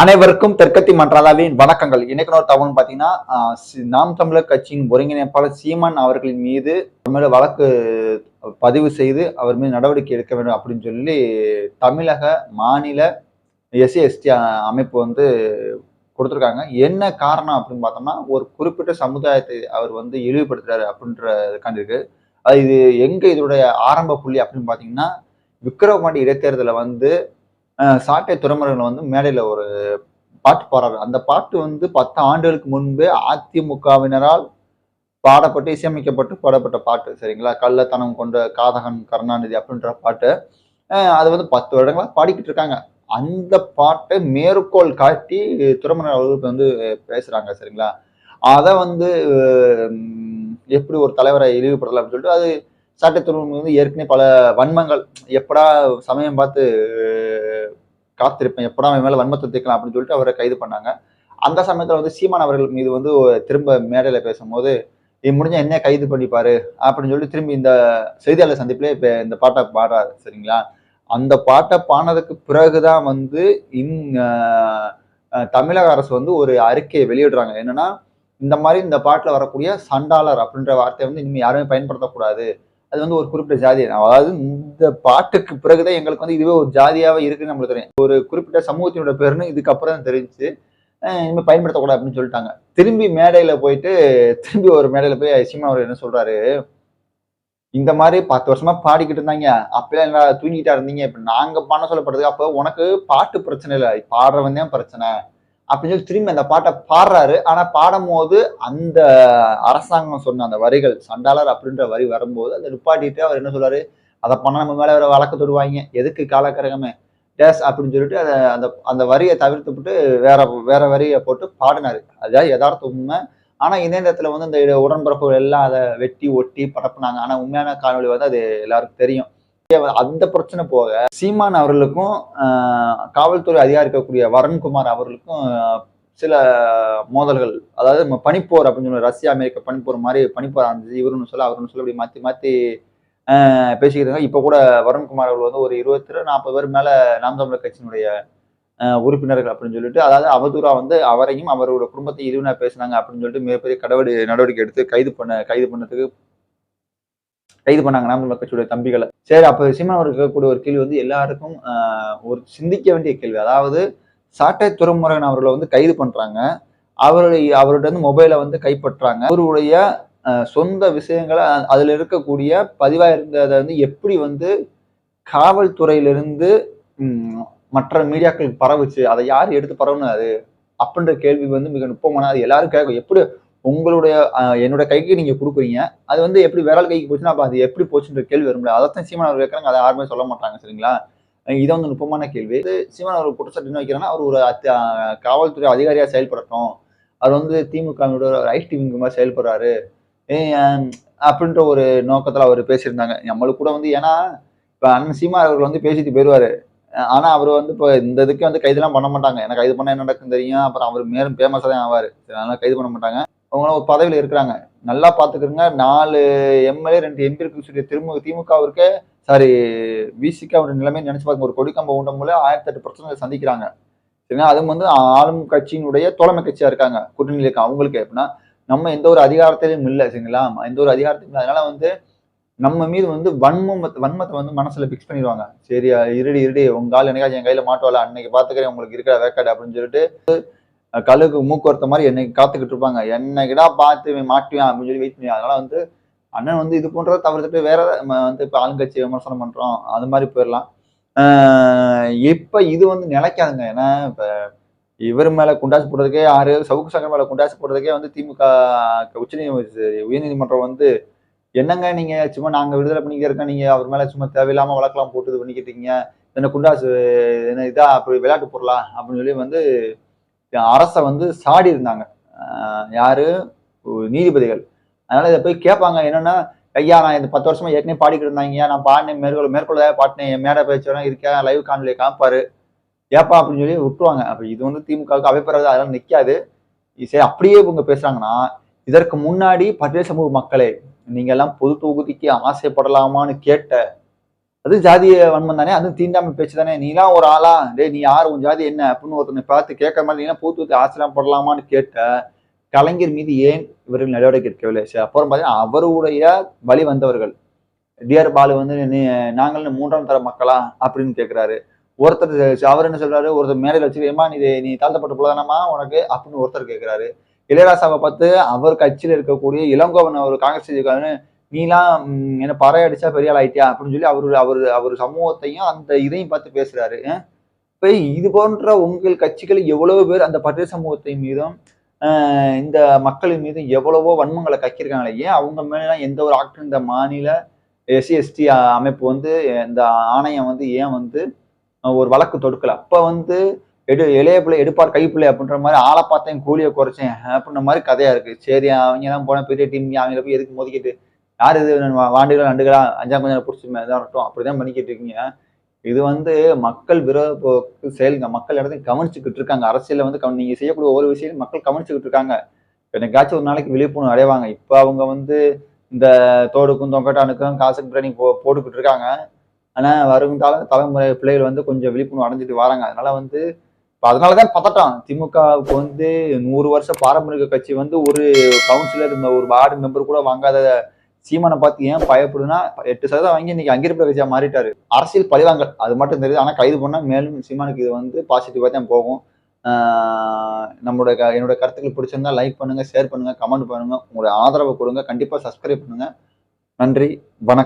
அனைவருக்கும் தெற்கத்தி மன்றாலாவின் வணக்கங்கள். இன்னைக்கு ஒரு தகவல் பார்த்தீங்கன்னா நாம் தமிழர் கட்சியின் ஒருங்கிணைப்பாளர் சீமான் அவர்களின் மீது அவர் மேல வழக்கு பதிவு செய்து அவர் மீது நடவடிக்கை எடுக்க வேண்டும் அப்படின்னு சொல்லி தமிழக மாநில எஸ்சி எஸ்டி அமைப்பு வந்து கொடுத்துருக்காங்க. என்ன காரணம் அப்படின்னு பார்த்தோம்னா ஒரு குறிப்பிட்ட சமுதாயத்தை அவர் வந்து இழிவுபடுத்துறாரு அப்படின்றதுக்காண்டி இருக்கு அது இது எங்க இதோடைய ஆரம்ப புள்ளி அப்படின்னு பார்த்தீங்கன்னா விக்ரவாண்டி இடைத்தேர்தலில் வந்து சாட்டை துறைமுறைகள் வந்து மேடையில் ஒரு பாட்டு பாடுறாரு. அந்த பாட்டு வந்து பத்து ஆண்டுகளுக்கு முன்பே அதிமுகவினரால் பாடப்பட்டு இசையமைக்கப்பட்டு பாடப்பட்ட பாட்டு சரிங்களா? கள்ளத்தனம் கொண்ட காதகன் கருணாநிதி அப்படின்ற பாட்டு. அது வந்து பத்து வருடங்களாக பாடிக்கிட்டு இருக்காங்க. அந்த பாட்டை மேற்கோள் காட்டி துறைமுறை அவர்களுக்கு வந்து பேசுகிறாங்க சரிங்களா? அதை வந்து எப்படி ஒரு தலைவரை இழிவுபடலாம் அப்படின்னு சொல்லிட்டு அது சட்டத்துறை வந்து ஏற்கனவே பல வன்மங்கள் எப்படா சமயம் பார்த்து காத்திருப்பேன் எப்படா அவன் மேல வன்மத்தை தீர்க்கலாம் அப்படின்னு சொல்லிட்டு அவரை கைது பண்ணாங்க. அந்த சமயத்துல வந்து சீமான் அவர்கள் மீது வந்து திரும்ப மேடையில பேசும்போது இது முடிஞ்ச என்ன கைது பண்ணிப்பாரு அப்படின்னு சொல்லிட்டு திரும்பி இந்த செய்தியாளர் சந்திப்பிலே இப்ப இந்த பாட்டை பாடுறாரு சரிங்களா? அந்த பாட்டை பாடினதுக்கு பிறகுதான் வந்து இந் தமிழக அரசு வந்து ஒரு அறிக்கையை வெளியிடுறாங்க. என்னன்னா இந்த மாதிரி இந்த பாட்டில் வரக்கூடிய சண்டாளர் அப்படின்ற வார்த்தையை வந்து இனிமேல் யாருமே பயன்படுத்தக்கூடாது. அது வந்து ஒரு குறிப்பிட்ட ஜாதி. அதாவது இந்த பாட்டுக்கு பிறகுதான் எங்களுக்கு வந்து இதுவே ஒரு ஜாதியாவே இருக்குன்னு நம்மளுக்கு தெரியும். ஒரு குறிப்பிட்ட சமூகத்தினோட பேருன்னு இதுக்கப்புறம் தான் தெரிஞ்சு இனிமேல் பயன்படுத்தக்கூடாது அப்படின்னு சொல்லிட்டாங்க. திரும்பி மேடையில போயிட்டு திரும்பி ஒரு மேடையில போய் சீமா அவர் என்ன சொல்றாரு? இந்த மாதிரி பத்து வருஷமா பாடிக்கிட்டு இருந்தாங்க. அப்பெல்லாம் என்ன தூங்கிட்டா இருந்தீங்க? இப்ப நாங்க பண்ண சொல்லப்படுறது அப்போ உனக்கு பாட்டு பிரச்சனை இல்லை. பாடுறவன் தான் பிரச்சனை. அப்படின்னு சொல்லி திரும்பி அந்த பாட்டை பாடுறாரு. ஆனா பாடும்போது அந்த அரசாங்கம் சொன்ன அந்த வரிகள் சண்டாளர் அப்படின்ற வரி வரும்போது அதை நிப்பாட்டிட்டு அவர் என்ன சொல்றாரு? அதை பண்ண நம்ம மேல வேற வழக்கு தொடுவாங்க. எதுக்கு காலக்கரகமே? டேஸ் அப்படின்னு சொல்லிட்டு அதை அந்த அந்த வரியை தவிர்த்து விட்டு வேற வேற வரியை போட்டு பாடினாரு. அதாவது யதார்த்த உண்மை. ஆனா இந்த நேரத்துல வந்து இந்த உடன்பிறப்புகள் எல்லாம் அதை வெட்டி ஒட்டி பரப்புனாங்க. ஆனா உண்மையான காணொளி வந்து அது எல்லாருக்கும் தெரியும். அந்த பிரச்சனை போக சீமான் அவர்களுக்கும் காவல்துறை அதிகாரி இருக்கக்கூடிய அவர்களுக்கும் சில மோதல்கள். அதாவது நம்ம பனிப்போர் அப்படின்னு சொல்லி ரஷ்யா அமெரிக்க பனிப்போர் மாதிரி பனிப்போர் ஆரம்பிச்சு இவருன்னு சொல்ல அவருன்னு சொல்ல அப்படி மாற்றி மாற்றி பேசிக்கிறாங்க இப்போ கூட வருண்குமார் அவர்கள் வந்து ஒரு இருபத்தி நாற்பது பேர் மேலே நாம் தமிழர் கட்சியினுடைய உறுப்பினர்கள் அப்படின்னு சொல்லிட்டு அதாவது அவதூறா வந்து அவரையும் அவரோட குடும்பத்தை இழிவுனா பேசினாங்க அப்படின்னு சொல்லிட்டு மிகப்பெரிய கடவடி நடவடிக்கை எடுத்து கைது பண்ண கைது பண்ணதுக்கு கைது பண்ணாங்க நாம் தமிழர் கட்சியுடைய தம்பிகளை. சரி அப்ப சீமான் அவருக்கு கேட்கக்கூடிய ஒரு கேள்வி வந்து எல்லாருக்கும் ஒரு சிந்திக்க வேண்டிய கேள்வி. அதாவது சாட்டை துறைமுருகன் அவர்களை வந்து கைது பண்றாங்க. அவருடைய அவர்கிட்ட இருந்து மொபைலை வந்து கைப்பற்றாங்க. அவருடைய சொந்த விஷயங்களை அதில் அதுல இருக்கக்கூடிய பதிவாக இருந்ததை வந்து எப்படி வந்து காவல்துறையிலிருந்து மற்ற மீடியாக்களுக்கு பரவுச்சு? அதை யார் எடுத்து பரவுனது? அது அப்படின்ற கேள்வி வந்து மிக நுட்பமான அது எல்லாரும் கேட்கும் எப்படி உங்களுடைய என்னோட கைக்கு நீங்க கொடுக்குறீங்க. அது வந்து எப்படி விரல் கைக்கு போச்சுன்னா அப்போ அது எப்படி போச்சுன்ற கேள்வி வரும்ல. அதைத்தான் சீமான் அவர் கேட்கறாங்க. அதை யாருமே சொல்ல மாட்டாங்க சரிங்களா? இதை வந்து நுட்பமான கேள்வி. இது சீமான் அவர் குற்றச்சாட்டு என்ன வைக்கிறாங்கன்னா அவர் ஒரு காவல்துறை அதிகாரியா செயல்படட்டும். அவர் வந்து திமுகவினோட ரைட் விங்கு மாதிரி செயல்படுறாரு. அப்படின்ற ஒரு நோக்கத்துல அவர் பேசியிருந்தாங்க. நம்மளுக்கு கூட வந்து ஏன்னா இப்ப அண்ணன் சீமா அவர்கள் வந்து பேசிட்டு போயிடுவாரு ஆனால் ஆனா அவர் வந்து இப்போ இந்த இதுக்கு வந்து கைதெல்லாம் பண்ண மாட்டாங்க. எனக்கு கைது பண்ண என்ன நடக்கும் தெரியும். அப்புறம் அவர் மேலும் ஃபேமஸாக தான் ஆவார். அதனால கைது பண்ண மாட்டாங்க. அவங்களாம் ஒரு பதவியில் இருக்கிறாங்க. நல்லா பார்த்துக்கிறங்க நாலு எம்எல்ஏ ரெண்டு எம்பி இருக்குன்னு சொல்லி திரும்ப திமுகவிற்கு சாரி விசிக்கு அவருடைய நிலைமை நினைச்சு பாருங்க. ஒரு கொடிக்கம்ப உண்டும் போல ஆயிரத்தி எட்டு பிரச்சனைகளை சந்திக்கிறாங்க. சரிங்களா? அதுவும் வந்து ஆளும் கட்சியினுடைய தோழமை கட்சியாக இருக்காங்க. கூட்டணியில் இருக்க அவங்களுக்கு எப்படின்னா நம்ம எந்த ஒரு அதிகாரத்திலையும் இல்லை சரிங்களா? எந்த ஒரு அதிகாரத்திலும் இல்லை. அதனால வந்து நம்ம மீது வந்து வன்மம் வன்மத்தை வந்து மனசுல பிக்ஸ் பண்ணிடுவாங்க. சரி இருடி இருடி உங்க ஆள் என்னைக்காச்சும் என் கையில மாட்டுவால அன்னைக்கு பாத்துக்கிறேன் உங்களுக்கு இருக்கிற வேக்காடு அப்படின்னு சொல்லிட்டு கழுகு மூக்குவரத்த மாதிரி என்னைக்கு காத்துக்கிட்டு இருப்பாங்க. என்னைக்கிடா பார்த்து மாட்டுவேன் அப்படின்னு சொல்லி வெயிட் பண்ணி அதனால வந்து அண்ணன் வந்து இது போன்ற தவிர்த்துட்டு வேற வந்து இப்போ ஆளுங்கட்சி விமர்சனம் பண்றோம். அது மாதிரி போயிடலாம். இப்போ இது வந்து நிலைக்காதுங்க. ஏன்னா இப்போ இவர் மேல குண்டாசு போடுறதுக்கே ஆறு சவுக்கு சங்கர் மேல குண்டாசு போடுறதுக்கே வந்து திமுக உச்ச உயர்நீதிமன்றம் வந்து என்னங்க நீங்க சும்மா நாங்க விடுதலை பண்ணிக்க இருக்கோம். நீங்க அவர் மேல சும்மா தேவையில்லாம வழக்கெல்லாம் போட்டு இது பண்ணிக்கிட்டீங்க என்ன குண்டாசு என்ன இதா அப்படி விளையாட்டு பொருளா? அப்படின்னு சொல்லி வந்து அரசை வந்து சாடி இருந்தாங்க யாரு? நீதிபதிகள். அதனால இதை போய் கேட்பாங்க என்னன்னா ஐயா நான் இந்த பத்து வருஷமா ஏற்கனவே பாடிக்கிட்டு இருந்தாங்க நான் பாடினேன் மேற்கொள்ள மேற்கொள்ள பாட்டினேன் என் மேடை பேச்சுவரம் இருக்கேன் லைவ் காணொலியை காப்பாரு ஏப்பா அப்படின்னு சொல்லி விட்டுருவாங்க. அப்ப இது வந்து திமுகவுக்கு அவைப்பறது அதெல்லாம் நிக்காது. சரி அப்படியே இவங்க பேசுறாங்கன்னா இதற்கு முன்னாடி பட்டியல் சமூக மக்களே நீங்க எல்லாம் பொது தொகுதிக்கு ஆசைப்படலாமான்னு கேட்ட அது ஜாதிய வன்மம் தானே அதுவும் தீண்டாமை பேச்சு தானே. நீலாம் ஒரு ஆளா டே நீ யார்? உன் ஜாதி என்ன? அப்படின்னு ஒருத்தனை பார்த்து கேட்கற மாதிரி நீலாம் பூத்து ஊத்தி ஆசிரியம் போடலாமான்னு கேட்ட கலைஞர் மீது ஏன் இவர்கள் நடவடிக்கை எடுக்கவில்லை? சரி அப்புறம் பார்த்தீங்கன்னா அவருடைய வழி வந்தவர்கள். டிஆர் பாலு வந்து நாங்கள் மூன்றாம் தர மக்களா? அப்படின்னு கேட்கிறாரு. ஒருத்தர் அவர் என்ன சொல்றாரு? ஒருத்தர் மேடையில் வச்சு ஏமா நீ நீ தாழ்த்தப்பட்ட போலதானமா உனக்கு? அப்படின்னு ஒருத்தர் கேட்கிறாரு. இளையராசாவை பார்த்து அவர் கட்சியில் இருக்கக்கூடிய இளங்கோவன் அவர் காங்கிரஸ் நீலாம் என்ன பறை அடிச்சா பெரிய ஆள் ஆயிட்டியா அப்படின்னு சொல்லி அவரு அவர் அவர் சமூகத்தையும் அந்த இதையும் பார்த்து பேசுறாரு. இப்போ இது போன்ற உங்கள் கட்சிகள் எவ்வளவு பேர் அந்த பட்டியல் சமூகத்தின் மீதும் இந்த மக்களின் மீதும் எவ்வளவோ வன்மங்களை கக்கியிருக்காங்களே ஏன் அவங்க மேலாம் எந்த ஒரு ஆக்டர் இந்த மாநில எஸ்சி எஸ்டி அமைப்பு வந்து இந்த ஆணையம் வந்து ஏன் வந்து ஒரு வழக்கு தொடுக்கல? அப்போ வந்து எடு இளைய பிள்ளை எடுப்பார் கைப்பிள்ளை அப்படின்ற மாதிரி ஆளை பார்த்தேன் கூலியை குறைச்சேன் அப்படின்ற மாதிரி கதையா இருக்கு. சரி அவங்க தான் போன பெரிய டீம் அவங்கள போய் எதுக்கு மோதிக்கிட்டு யார் இது? வா- வாண்டுகளா நண்டுகளா அஞ்சாம் கொஞ்சம் பிடிச்சி இதாகட்டும் அப்படிதான் பண்ணிக்கிட்டு இருக்கீங்க. இது வந்து மக்கள் விரோத போக்கு செயலுங்க மக்கள் இடத்தையும் கவனிச்சுக்கிட்டு இருக்காங்க. அரசியலில் வந்து கவனி- நீங்க செய்யக்கூடிய ஒவ்வொரு விஷயம் மக்கள் கவனிச்சுக்கிட்டு இருக்காங்க. என்னைக்காச்சும் ஒரு நாளைக்கு விழிப்புணர்வு அடைவாங்க. இப்போ அவங்க வந்து இந்த தோடுக்கும் தொங்கட்டானுக்கும் காசுக்கு பிராணி போ போட்டுக்கிட்டு இருக்காங்க. ஆனா வருங்கால தலைமுறை பிள்ளைகள் வந்து கொஞ்சம் விழிப்புணர்வு அடைஞ்சிட்டு வராங்க. அதனால வந்து இப்போ அதனால தான் பதட்டம். திமுகவுக்கு வந்து நூறு வருஷ பாரம்பரிய கட்சி வந்து ஒரு கவுன்சிலர் ஒரு வார்டு மெம்பர் கூட வாங்காத சீமானை பார்த்து ஏன் பயப்படுதுன்னா எட்டு சதவீதம் வாங்கி இன்னைக்கு அங்கிருப்பு கட்சியா மாறிட்டாரு. அரசியல் பழிவாங்கல். அது மட்டும் தெரியுது. ஆனால் கைது பண்ணால் மேலும் சீமானுக்கு இது வந்து பாசிட்டிவாக தான் போகும். நம்மளோட க- என்னோட கருத்துக்கள் பிடிச்சிருந்தா லைக் பண்ணுங்க ஷேர் பண்ணுங்க கமெண்ட் பண்ணுங்க. உங்களுடைய ஆதரவை கொடுங்க. கண்டிப்பாக சப்ஸ்கிரைப் பண்ணுங்க. நன்றி. வணக்கம்.